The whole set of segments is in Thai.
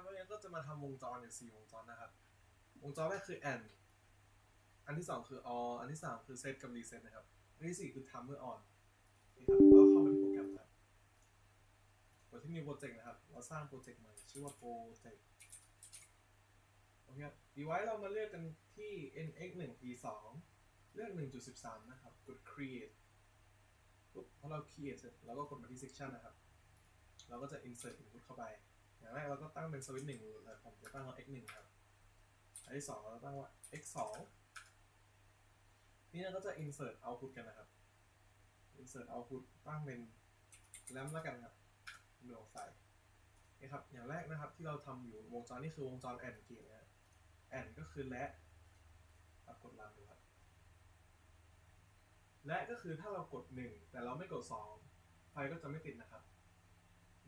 ครับวันนี้ก็จะมาทำวงจรอยู่สี่วงจรนะครับ วงจรแรกคือ and อันที่สองคือ or อันที่สามคือ set กับ reset นะครับ อันที่สี่คือ timer on นี่ครับก็เข้ามาที่โปรแกรมครับกดที่ new project นะครับ เราสร้างโปรเจกต์ใหม่ชื่อว่า project โอเคครับ device เรามาเลือกกันที่ nx 1 p 2เลือก 1.13 นะครับ กด create ปุ๊บพอเรา create เสร็จเราก็กดมาที่ section นะครับ เราก็จะ insert input เข้าไป อย่างแรกเราก็ตั้งเป็นสวิตช์หนึ่งเลยผมจะตั้งว่า x หนึ่งครับ อันที่สองเราตั้งว่า x สองนี่เราก็จะ insert output กันนะครับ insert output ตั้งเป็นแรมแล้วกันครับเมืองไฟนี่ครับ อย่างแรกนะครับที่เราทำอยู่วงจรนี่คือวงจร AND เกตนะฮะ AND ก็คือและครับกดรันดูครับและก็คือถ้าเรากด 1 แต่เราไม่กด 2 ไฟก็จะไม่ติดนะครับ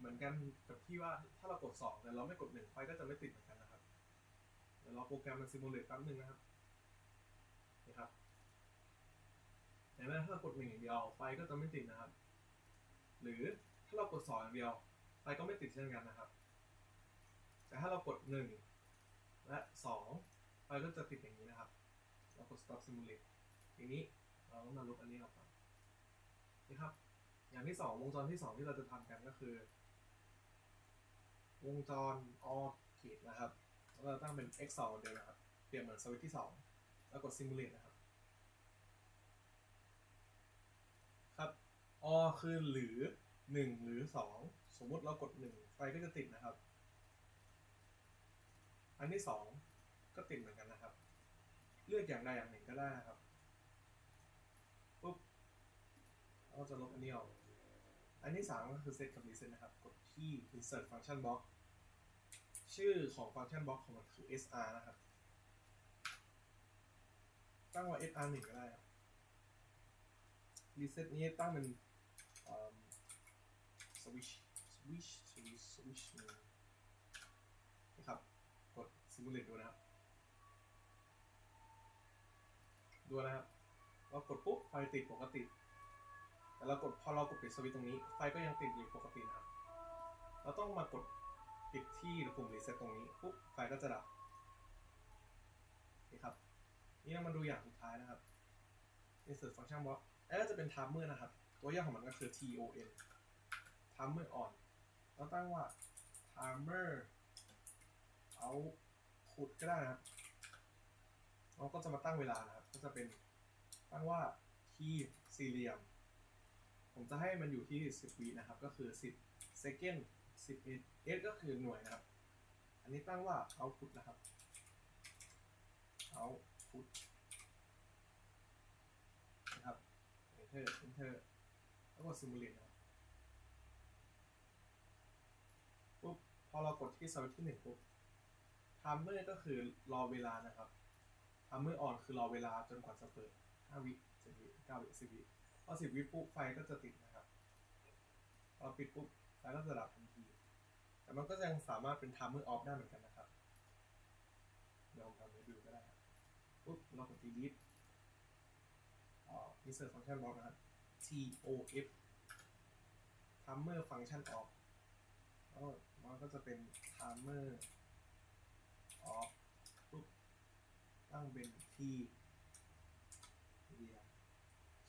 เหมือนกันกับที่ว่าถ้าเรากด2แต่เราไม่กด1ไฟก็จะไม่ติดเหมือนกันนะครับเดี๋ยวเราโปรแกรมมันซิมูเลตแป๊บนึงนะครับนี่ครับเห็นไหมถ้าเรากด1อย่างเดียวไฟก็จะไม่ติดนะครับ หรือถ้าเรากด2องอย่างเดียวไฟก็ไม่ติดเช่นกันนะครับ แต่ถ้าเรากด1และ2ไฟก็จะติดอย่างนี้นะครับ เรากด stop simulate ทีนี้เราต้องมาลบอันนี้ออกก่อนนี่ครับ อย่างที่สองวงจรที่สองที่เราจะทำกันก็คือ วงจร OR gate นะครับ แล้วเราตั้งเป็น x 2เหมือนเดิมนะครับ เปรียบเหมือนสวิตช์ที่สองแล้วกด simulate นะครับ ครับ OR คือหรือ 1 หรือ 2 สมมุติเรากด 1 ไฟก็จะติดนะครับ อันที่ 2 ก็ติดเหมือนกันนะครับ เลือกอย่างใดอย่างหนึ่งก็ได้นะครับปุ๊บเราจะลบอันนี้ออก อันที่สามก็คือ set กับ reset นะครับ กดที่ insert function block ชื่อของ function block ของมันคือ sr นะครับ ตั้งไว้ sr หนึ่งก็ได้ครับ reset นี้ตั้งเป็น switch switch switch switch หนึ่งนะครับ กด simulate ดูนะครับ ดูนะครับเรากดปุ๊บไฟติดปกติ แต่เรากดพอเรากดปิดสวิตช์ตรงนี้ไฟก็ยังติดอยู่ปกตินะครับ เราต้องมากดปิดที่ปุ่มรีเซ็ตตรงนี้ปุ๊บไฟก็จะดับนี่ครับ นี่เรามาดูอย่างสุดท้ายนะครับ insert function block แล้วก็จะเป็น timer นะครับ ตัวย่อของมันก็คือ ton timer on เราตั้งว่า timer output ก็ได้นะครับเราก็จะมาตั้งเวลานะครับ ก็จะเป็นตั้งว่า t สี่เหลี่ยม ผมจะให้มันอยู่ที่ 10วินะครับ ก็คือ 10 second 10 s ก็คือหน่วยนะครับ อันนี้ตั้งว่า output นะครับ output นะครับ enter enter แล้วกด simulate นะครับปุ๊บพอเรากดที่สวิตช์ที่หนึ่งปุ๊บ timer ก็คือรอเวลานะครับ timer on คือรอเวลาจนกว่าจะเปิด5วิ7วิ9วิ10วิ พอสิบวิปุ๊บไฟก็จะติดนะครับพอปิดปุ๊บไฟก็จะดับทันที แต่มันก็ยังสามารถเป็น timer off ได้เหมือนกันนะครับเดี๋ยวผมทำให้ดูก็ได้ครับปุ๊บเรากด delete อ่า insert function block นะครับ tof timer function off แล้วมันก็จะเป็น timer off ปุ๊บตั้งเป็นที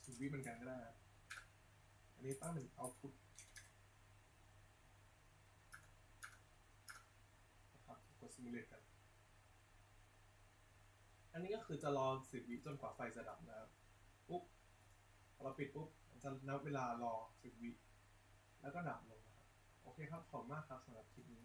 สิบวิเหมือนกันก็ได้อันนี้ตั้งเป็น output นะครับกด simulate กัน อันนี้ก็คือจะรอสิบวิจนกว่าไฟจะดับนะครับ ปุ๊บพอเราปิดปุ๊บมันจะนับเวลารอสิบวิแล้วก็ดับลงนะครับ โอเคครับ ขอบมากครับสำหรับคลิปนี้